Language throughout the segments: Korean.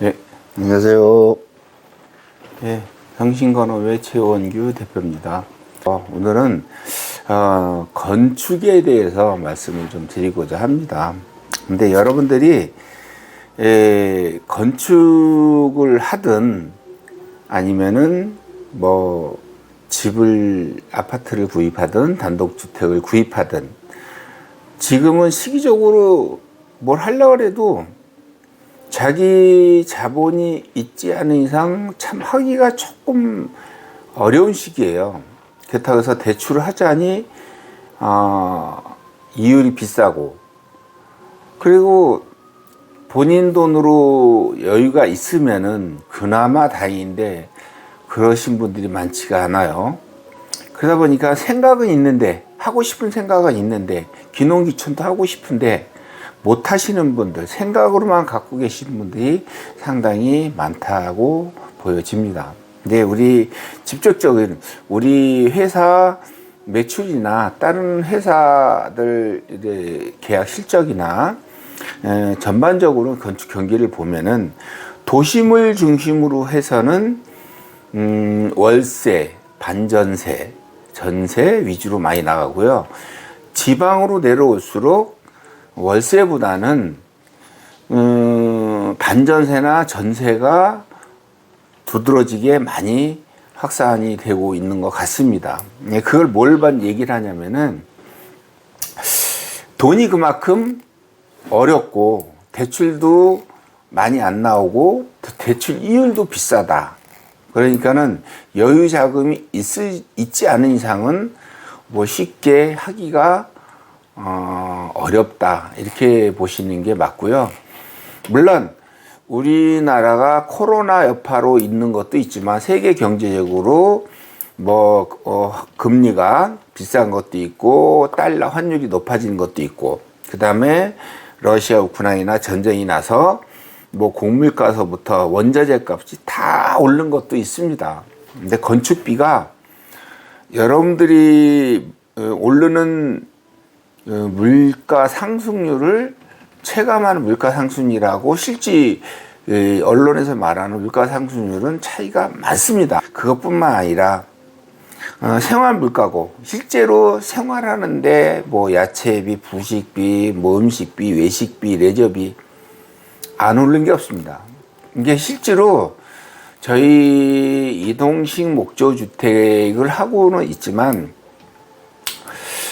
네, 안녕하세요. 예, 정신건호회 최원규 대표입니다. 어, 오늘은 어, 건축에 대해서 말씀을 좀 드리고자 합니다. 근데 여러분들이 예, 건축을 하든 아니면은 뭐 집을 아파트를 구입하든 단독주택을 구입하든 지금은 시기적으로 뭘 하려고 해도 자기 자본이 있지 않은 이상 참 하기가 조금 어려운 시기예요. 그렇다고 해서 대출을 하자니 어, 이율이 비싸고 그리고 본인 돈으로 여유가 있으면은 그나마 다행인데 그러신 분들이 많지가 않아요. 그러다 보니까 생각은 있는데 하고 싶은 생각은 있는데 귀농귀촌도 하고 싶은데 못 하시는 분들 생각으로만 갖고 계신 분들이 상당히 많다고 보여집니다. 근데 우리 직접적인 우리 회사 매출이나 다른 회사들 계약 실적이나 에, 전반적으로 건축 경기를 보면은 도심을 중심으로 해서는 음, 월세, 반전세, 전세 위주로 많이 나가고요. 지방으로 내려올수록 월세보다는 음, 반전세나 전세가 두드러지게 많이 확산이 되고 있는 것 같습니다. 예, 그걸 뭘반 얘기를 하냐면은 돈이 그만큼 어렵고 대출도 많이 안 나오고 대출 이율도 비싸다. 그러니까는 여유 자금이 있, 있지 않은 이상은 뭐 쉽게 하기가 어, 어렵다 이렇게 보시는 게 맞고요. 물론 우리나라가 코로나 여파로 있는 것도 있지만 세계 경제적으로 뭐 어, 금리가 비싼 것도 있고 달러 환율이 높아지는 것도 있고 그 다음에 러시아 우크라이나 전쟁이 나서 뭐 곡물가서부터 원자재 값이 다 오른 것도 있습니다. 근데 건축비가 여러분들이 어, 오르는 어, 물가 상승률을 체감하는 물가 상승이라고 실제 언론에서 말하는 물가 상승률은 차이가 많습니다. 그것뿐만 아니라 어, 생활 물가고 실제로 생활하는데 뭐 야채비, 부식비, 뭐 음식비, 외식비, 레저비 안 오른 게 없습니다. 이게 실제로 저희 이동식 목조 주택을 하고는 있지만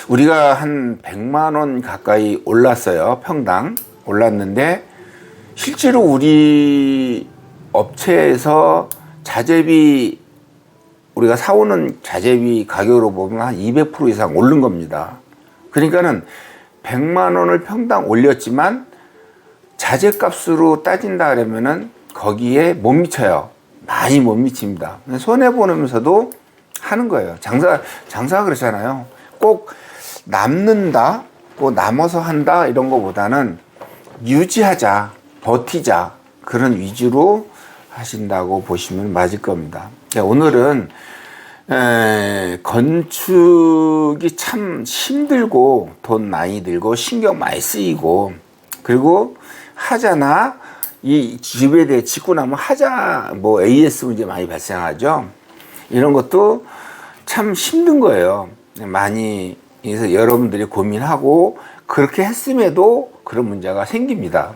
우리가 한 100만 원 가까이 올랐어요. 평당 올랐는데 실제로 우리 업체에서 자재비 우리가 사오는 자재비 가격으로 보면 한 200% 이상 오른 겁니다. 그러니까는 100만 원을 평당 올렸지만 자재 값으로 따진다 그러면은 거기에 못 미쳐요. 많이 못 미칩니다. 손해 보면서도 하는 거예요. 장사 장사가 그렇잖아요. 꼭 남는다, 꼭 남아서 한다 이런 거보다는 유지하자, 버티자 그런 위주로 하신다고 보시면 맞을 겁니다. 오늘은 에, 건축이 참 힘들고 돈 많이 들고 신경 많이 쓰이고 그리고 하자나 이 집에 대해 짓고 나면 하자 뭐 AS 문제 많이 발생하죠. 이런 것도 참 힘든 거예요. 많이 그래서 여러분들이 고민하고 그렇게 했음에도 그런 문제가 생깁니다.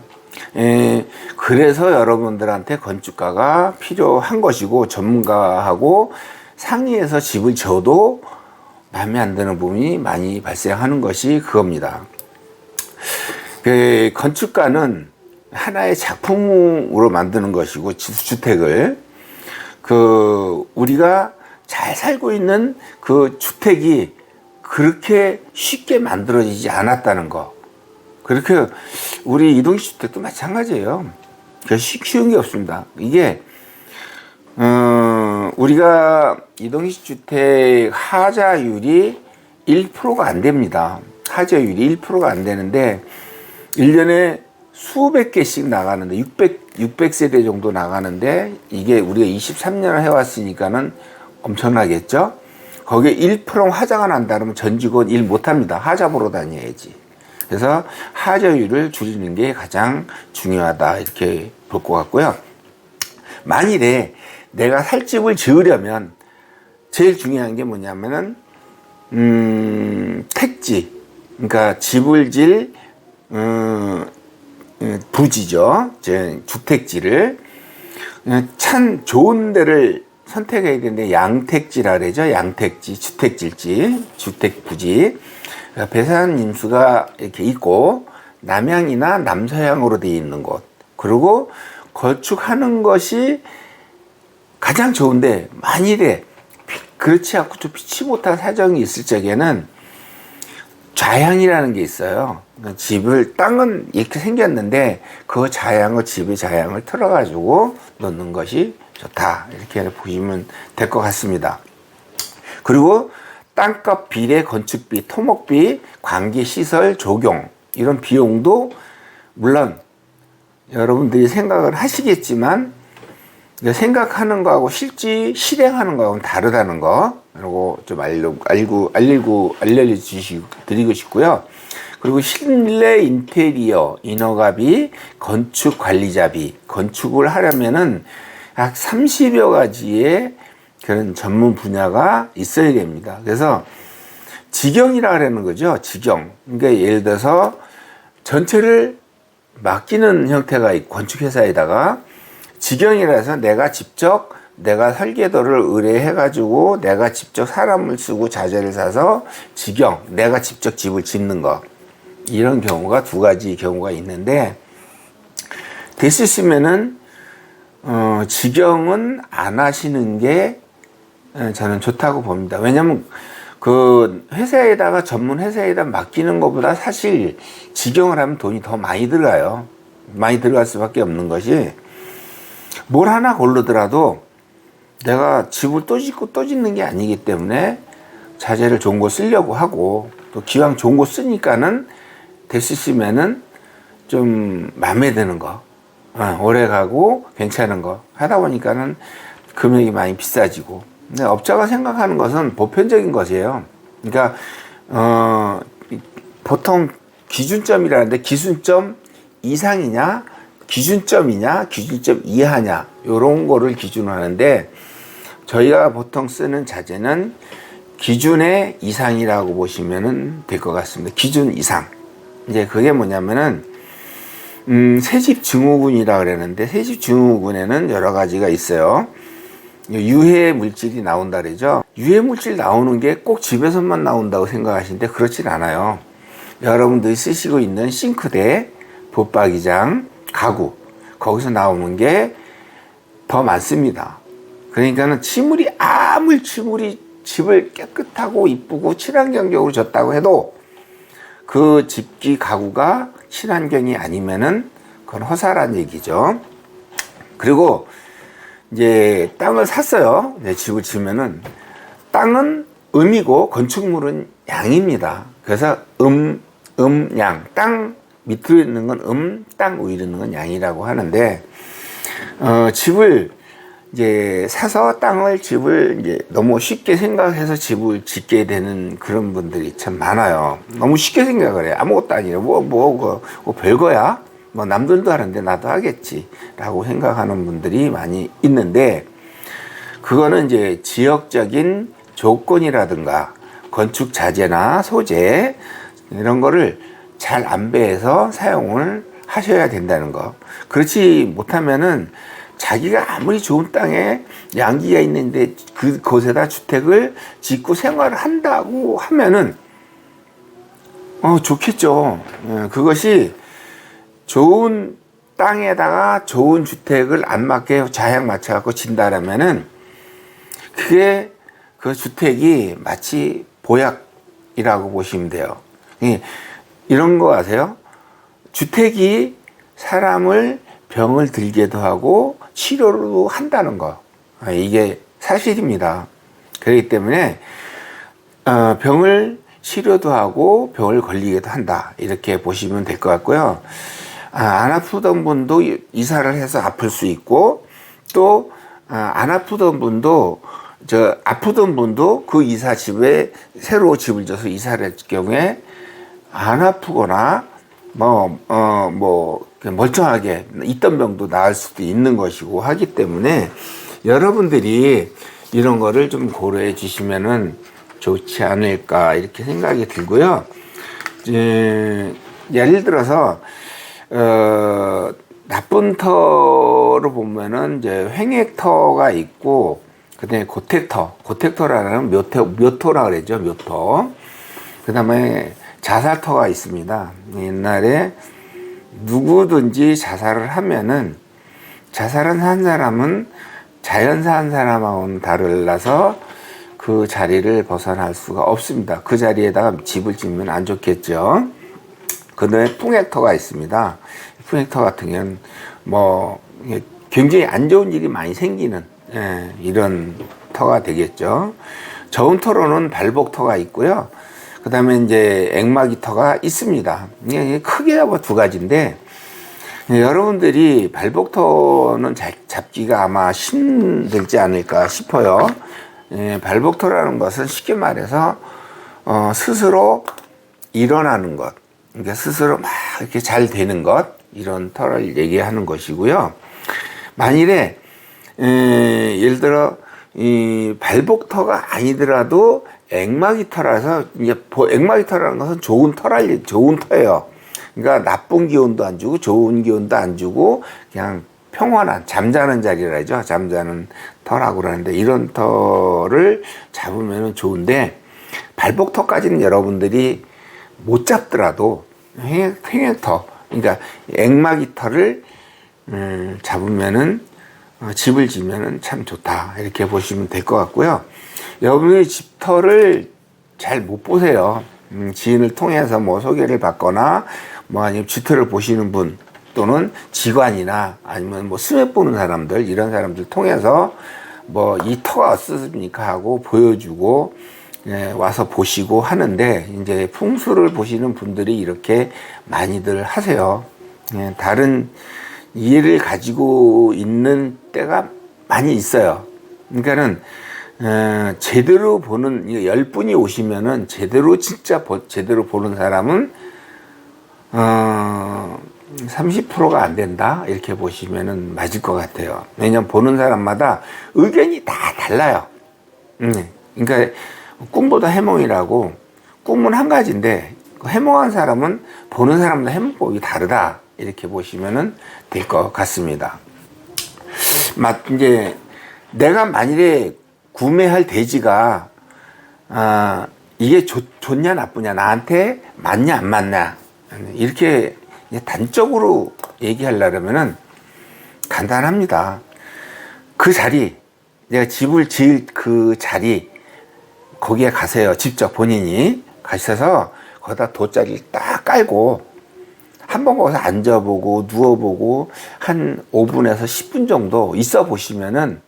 에, 그래서 여러분들한테 건축가가 필요한 것이고 전문가하고 상의해서 집을 져도 마음에 안 드는 부분이 많이 발생하는 것이 그겁니다. 그 건축가는 하나의 작품으로 만드는 것이고 주택을 그 우리가 잘 살고 있는 그 주택이 그렇게 쉽게 만들어지지 않았다는 거. 그렇게 우리 이동식 주택도 마찬가지예요. 쉬운 게 없습니다. 이게 어, 우리가 이동식 주택 하자율이 1%가 안 됩니다. 하자율이 1%가 안 되는데 1년에 수백 개씩 나가는데 600 600세대 정도 나가는데 이게 우리가 23년을 해 왔으니까는 엄청나겠죠? 거기에 1% 하자가 난다 그러면 전 직원 일 못 합니다. 하자 보러 다녀야지. 그래서 하자율을 줄이는 게 가장 중요하다 이렇게 볼 것 같고요. 만일에 내가 살 집을 지으려면 제일 중요한 게 뭐냐면은 음, 택지 그러니까 집을 질 음, 음, 부지죠 제 주택지를 음, 참 좋은 데를 선택해야 되는데 양택지라 그러죠. 양택지 주택질지 주택부지. 그러니까 배산 임수가 이렇게 있고 남향이나 남서향으로 되어 있는 곳. 그리고 건축하는 것이 가장 좋은데 만일에 피- 그렇지 않고 좀 피치 못한 사정이 있을 적에는 좌향이라는 게 있어요. 그러니까 집을 땅은 이렇게 생겼는데 그 좌향을 집의 좌향을 틀어가지고 놓는 것이 좋다 이렇게 보시면 될 것 같습니다. 그리고 땅값 비례 건축비 토목비 관계 시설 조경 이런 비용도 물론 여러분들이 생각을 하시겠지만 생각하는 거하고 실제 실행하는 거하고는 다르다는 거 그리고 좀 알고 알리고 알려주시고 싶고요. 그리고 실내 인테리어 인허가비 건축 관리자비 건축을 하려면은 약 30여 가지의 그런 전문 분야가 있어야 됩니다. 그래서 직영이라 그러는 거죠. 직영. 그러니까 예를 들어서 전체를 맡기는 형태가 있고 건축회사에다가 직영이라서 내가 직접 내가 설계도를 의뢰해 가지고 내가 직접 사람을 쓰고 자재를 사서 직영 내가 직접 집을 짓는 거 이런 경우가 두 가지 경우가 있는데 됐으시면은 어, 직영은 안 하시는 게 어, 저는 좋다고 봅니다. 왜냐면 그 회사에다가 전문 회사에다 맡기는 것보다 사실 직영을 하면 돈이 더 많이 들어가요. 많이 들어갈 수밖에 없는 것이 뭘 하나 고르더라도 내가 집을 또 짓고 또 짓는 게 아니기 때문에 자재를 좋은 거 쓰려고 하고 또 기왕 좋은 거 쓰니까는 됐으시면은 좀 마음에 드는 거 어, 오래 가고 괜찮은 거 하다 보니까는 금액이 많이 비싸지고 근데 업자가 생각하는 것은 보편적인 것이에요 그러니까 어, 보통 기준점이라는데 기준점 이상이냐 기준점이냐 기준점 이하냐 요런 거를 기준으로 하는데 저희가 보통 쓰는 자재는 기준의 이상이라고 보시면 될 것 같습니다. 기준 이상. 이제 그게 뭐냐면은 음, 새집 증후군이라 그러는데 새집 증후군에는 여러 가지가 있어요. 유해 물질이 나온다 그러죠. 유해 물질 나오는 게 꼭 집에서만 나온다고 생각하시는데 그렇진 않아요. 여러분들이 쓰시고 있는 싱크대, 붙박이장, 가구 거기서 나오는 게 더 많습니다. 그러니까는 침울이 아무리 침울이 집을 깨끗하고 이쁘고 친환경적으로 졌다고 해도 그 집기 가구가 친환경이 아니면은 그건 허사란 얘기죠. 그리고 이제 땅을 샀어요. 이제 집을 지으면은 땅은 음이고 건축물은 양입니다. 그래서 음, 음, 양. 땅 밑으로 있는 건 음, 땅 위로 있는 건 양이라고 하는데 어, 집을 이제 사서 땅을 집을 이제 너무 쉽게 생각해서 집을 짓게 되는 그런 분들이 참 많아요. 너무 쉽게 생각을 해. 아무것도 아니라 뭐, 뭐, 뭐, 뭐 별거야? 뭐 남들도 하는데 나도 하겠지. 라고 생각하는 분들이 많이 있는데 그거는 이제 지역적인 조건이라든가 건축 자재나 소재 이런 거를 잘 안배해서 사용을 하셔야 된다는 거. 그렇지 못하면은 자기가 아무리 좋은 땅에 양기가 있는데 그 곳에다 주택을 짓고 생활을 한다고 하면은 어 좋겠죠. 예, 그것이 좋은 땅에다가 좋은 주택을 안 맞게 자양 맞춰갖고 진다라면은 그게 그 주택이 마치 보약이라고 보시면 돼요. 이- 이런 거 아세요? 주택이 사람을 병을 들게도 하고 치료도 한다는 거. 아, 이게 사실입니다. 그렇기 때문에 어, 병을 치료도 하고 병을 걸리게도 한다. 이렇게 보시면 될 것 같고요. 아, 안 아프던 분도 이- 이사를 해서 아플 수 있고 또 안 아프던 분도 저 아프던 분도 그 이사 집에 새로 집을 져서 이사를 할 경우에 안 아프거나 뭐, 어, 뭐, 멀쩡하게 있던 병도 나을 수도 있는 것이고 하기 때문에 여러분들이 이런 거를 좀 고려해 주시면은 좋지 않을까 이렇게 생각이 들고요. 이제 예를 들어서, 어, 나쁜 터로 보면은 이제 횡액터가 있고, 그 다음에 고택터, 고택터라는 묘토, 묘토라 그러죠, 묘토. 그 다음에 자살터가 있습니다. 옛날에 누구든지 자살을 하면은 자살은 한 사람은 자연사 한 사람하고는 다르라서 그 자리를 벗어날 수가 없습니다. 그 자리에다가 집을 짓면 안 좋겠죠. 그 다음에 풍액터가 있습니다. 풍액터 같은 경우는 뭐 굉장히 안 좋은 일이 많이 생기는 예, 이런 터가 되겠죠. 저온 터로는 발복터가 있고요. 그 다음에 이제 액막이 터가 있습니다. 크게 뭐두 가지인데 예, 여러분들이 발복터는 잡- 잡기가 아마 힘들지 않을까 싶어요. 예, 발복터라는 것은 쉽게 말해서 어, 스스로 일어나는 것, 그러니까 스스로 막 이렇게 잘 되는 것 이런 터를 얘기하는 것이고요. 만일에 에, 예를 들어 이 발복터가 아니더라도 보- 액막이 터라는 것은 좋은 터랄 좋은 터예요. 그러니까 나쁜 기운도 안 주고 좋은 기운도 안 주고 그냥 평온한 잠자는 자리라죠. 잠자는 터라고 그러는데 이런 터를 잡으면 좋은데 발복터까지는 여러분들이 못 잡더라도 횡- 횡액터 그러니까 액막이 터를 음, 잡으면은 어, 집을 지면은 참 좋다 이렇게 보시면 될 것 같고요. 여러분이 집터를 잘 못 보세요. 음, 지인을 통해서 뭐 소개를 받거나 뭐 아니면 집터를 보시는 분 또는 직관이나 아니면 뭐 스맵 보는 사람들 이런 사람들 통해서 뭐 이 터가 어떻습니까 하고 보여주고 예, 와서 보시고 하는데 이제 풍수를 보시는 분들이 이렇게 많이들 하세요. 예, 다른 이해를 가지고 있는 때가 많이 있어요. 그러니까는 어, 제대로 보는 열 분이 오시면은 제대로 진짜 보- 제대로 보는 사람은 어, 30%가 안 된다 이렇게 보시면은 맞을 것 같아요. 왜냐면 보는 사람마다 의견이 다 달라요. 음, 그러니까 꿈보다 해몽이라고 꿈은 한 가지인데 그 해몽한 사람은 보는 사람마다 해몽법이 다르다 이렇게 보시면은 될 것 같습니다. 맞 이제 내가 만일에 구매할 돼지가 아 이게 좋, 좋냐 나쁘냐 나한테 맞냐 안 맞냐 이렇게 단적으로 얘기하려면은 간단합니다. 그 자리 내가 집을 지을 그 자리 거기에 가세요. 직접 본인이 가셔서 거기다 돗자리를 딱 깔고 한번 거기서 앉아보고 누워보고 한 5분에서 10분 정도 있어 보시면은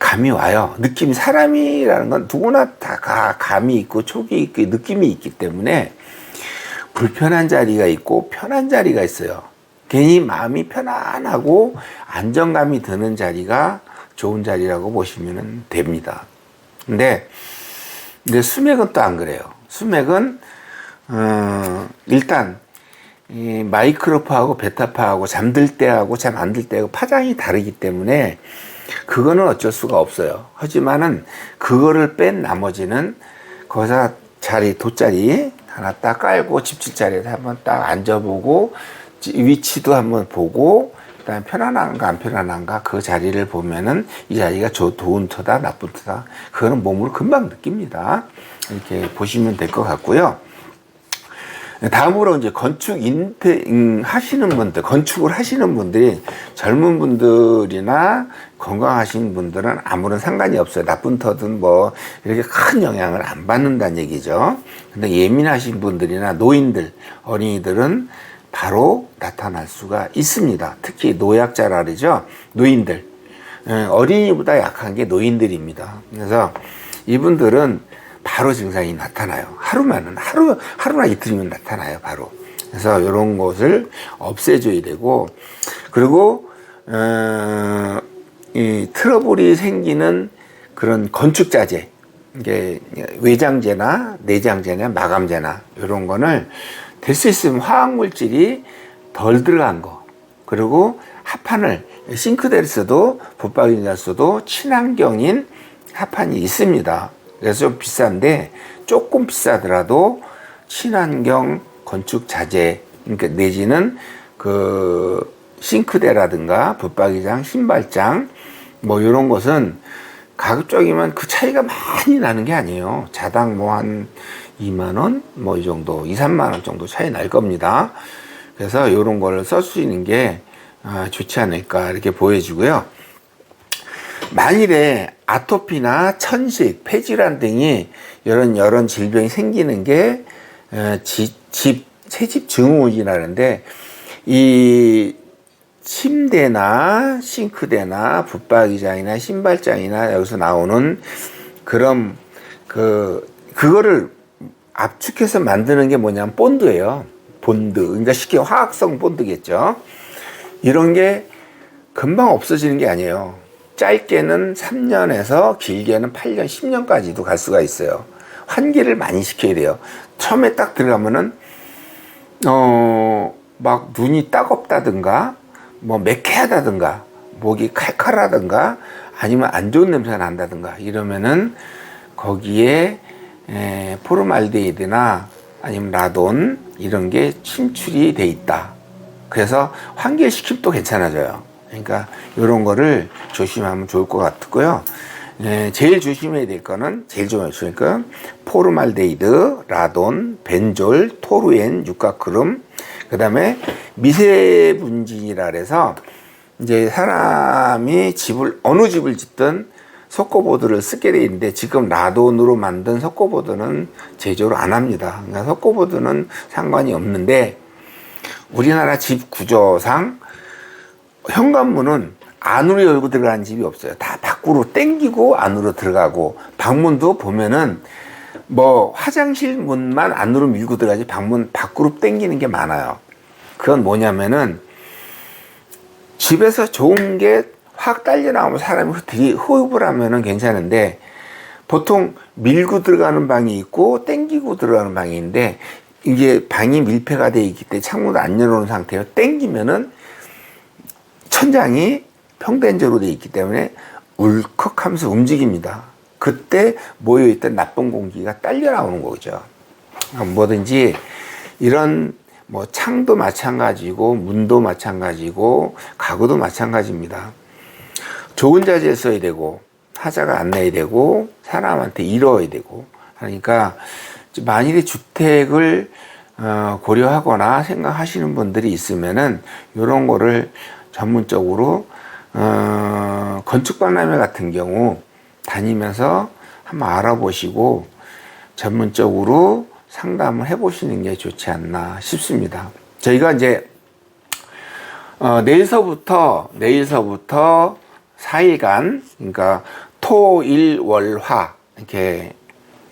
감이 와요. 느낌이 사람이라는 건 누구나 다 가- 감이 있고 촉이 있고 느낌이 있기 때문에 불편한 자리가 있고 편한 자리가 있어요. 괜히 마음이 편안하고 안정감이 드는 자리가 좋은 자리라고 보시면 됩니다. 근데 이제 수맥은 또 안 그래요. 수맥은 어, 일단 이 마이크로파하고 베타파하고 잠들 때하고 잠 안 들 때하고 파장이 다르기 때문에 그거는 어쩔 수가 없어요. 하지만은 그거를 뺀 나머지는 거기서 자리 돗자리 하나 딱 깔고 집칠 자리에 한번 딱 앉아보고 지- 위치도 한번 보고 그다음에 편안한가 안 편안한가 그 자리를 보면은 이 자리가 좋 좋은 터다 나쁜 터다 그거는 몸으로 금방 느낍니다. 이렇게 보시면 될 것 같고요. 다음으로 이제 건축 인테 음, 하시는 분들, 건축을 하시는 분들이 젊은 분들이나 건강하신 분들은 아무런 상관이 없어요. 나쁜 터든 뭐 이렇게 큰 영향을 안 받는다는 얘기죠. 근데 예민하신 분들이나 노인들, 어린이들은 바로 나타날 수가 있습니다. 특히 노약자라 그러죠. 노인들. 예, 어린이보다 약한 게 노인들입니다. 그래서 이분들은 바로 증상이 나타나요. 하루만은 하루 하루나 이틀이면 나타나요. 바로. 그래서 이런 것을 없애줘야 되고 그리고 어, 이 트러블이 생기는 그런 건축 자재 이게 외장재나 내장재나 마감재나 이런 거는 될 수 있으면 화학 물질이 덜 들어간 거 그리고 합판을 싱크대를 써도 붙박이를 써도 친환경인 합판이 있습니다. 그래서 좀 비싼데 조금 비싸더라도 친환경 건축 자재 그러니까 내지는 그 싱크대라든가 붙박이장, 신발장 뭐 이런 것은 가급적이면 그 차이가 많이 나는 게 아니에요. 자당 뭐 한 2만 원, 뭐 이 정도, 2, 3만 원 정도 차이 날 겁니다. 그래서 이런 거를 쓸 수 있는 게 아, 좋지 않을까 이렇게 보여지고요. 만일에 아토피나 천식, 폐질환 등이 이런 여러 질병이 생기는 게 어, 집, 집 새집 증후군이라는데 이 침대나 싱크대나 붙박이장이나 신발장이나 여기서 나오는 그런 그 그거를 압축해서 만드는 게 뭐냐면 본드예요. 본드. 그러니까 쉽게 화학성 본드겠죠. 이런 게 금방 없어지는 게 아니에요. 짧게는 3년에서 길게는 8년, 10년까지도 갈 수가 있어요. 환기를 많이 시켜야 돼요. 처음에 딱 들어가면은 어, 막 눈이 따갑다든가, 뭐 매캐하다든가, 목이 칼칼하든가, 아니면 안 좋은 냄새가 난다든가, 이러면은 거기에 에, 포르말데히드나 아니면 라돈 이런 게 침출이 돼 있다. 그래서 환기시키면 또 괜찮아져요. 그러니까 이런 거를 조심하면 좋을 것 같고요. 예, 제일 조심해야 될 거는 제일 조심해야 포르말데히드, 라돈, 벤졸, 토루엔, 육가크름, 그 다음에 미세분진이라 그래서 이제 사람이 집을 어느 집을 짓든 석고보드를 쓰게 돼 있는데 지금 라돈으로 만든 석고보드는 제조를 안 합니다. 그러니까 석고보드는 상관이 없는데 우리나라 집 구조상 현관문은 안으로 열고 들어가는 집이 없어요. 다 밖으로 땡기고 안으로 들어가고 방문도 보면은 뭐 화장실 문만 안으로 밀고 들어가지 방문 밖으로 땡기는 게 많아요. 그건 뭐냐면은 집에서 좋은 게 확 딸려 나오면 사람이 들이 호흡을 하면은 괜찮은데 보통 밀고 들어가는 방이 있고 땡기고 들어가는 방이 있는데 이게 방이 밀폐가 돼 있기 때문에 창문을 안 열어놓은 상태로 땡기면은 천장이 평된제로 돼 있기 때문에 울컥하면서 움직입니다. 그때 모여있던 나쁜 공기가 딸려 나오는 거죠. 뭐든지 이런 뭐 창도 마찬가지고 문도 마찬가지고 가구도 마찬가지입니다. 좋은 자재에 써야 되고 하자가 안 나야 되고 사람한테 이뤄야 되고 하니까 만일에 주택을 어, 고려하거나 생각하시는 분들이 있으면은 이런 거를 전문적으로 어, 건축 박람회 같은 경우 다니면서 한번 알아보시고 전문적으로 상담을 해보시는 게 좋지 않나 싶습니다. 저희가 이제 어, 내일서부터 내일서부터 4일간 그러니까 토, 일, 월, 화 이렇게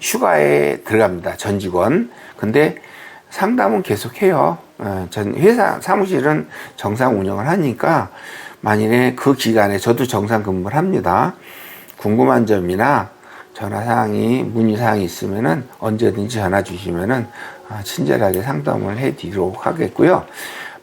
휴가에 들어갑니다. 전 직원. 근데 상담은 계속해요. 어, 전 회사 사무실은 정상 운영을 하니까 만일에 그 기간에 저도 정상 근무를 합니다. 궁금한 점이나 전화 사항이, 문의 사항이 있으면은 언제든지 전화 주시면은 아, 친절하게 상담을 해 드리도록 하겠고요.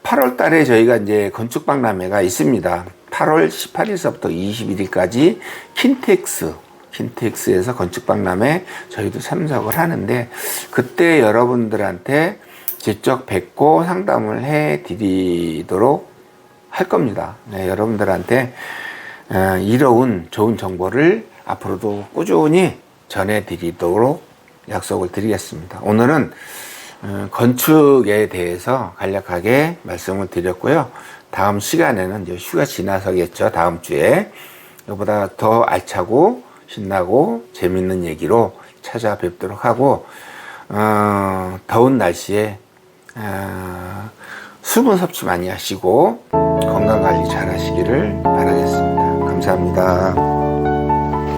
8월 달에 저희가 이제 건축박람회가 있습니다. 8월 18일서부터 21일까지 킨텍스, 킨텍스에서 건축박람회 저희도 참석을 하는데 그때 여러분들한테 직접 뵙고 상담을 해 드리도록 할 겁니다. 네, 여러분들한테 어, 이로운 좋은 정보를 앞으로도 꾸준히 전해 드리도록 약속을 드리겠습니다. 오늘은 어, 건축에 대해서 간략하게 말씀을 드렸고요. 다음 시간에는 이제 휴가 지나서겠죠. 다음 주에 이보다 더 알차고 신나고 재밌는 얘기로 찾아뵙도록 하고 어, 더운 날씨에 어, 수분 섭취 많이 하시고 건강 관리 잘 하시기를 바라겠습니다. 감사합니다.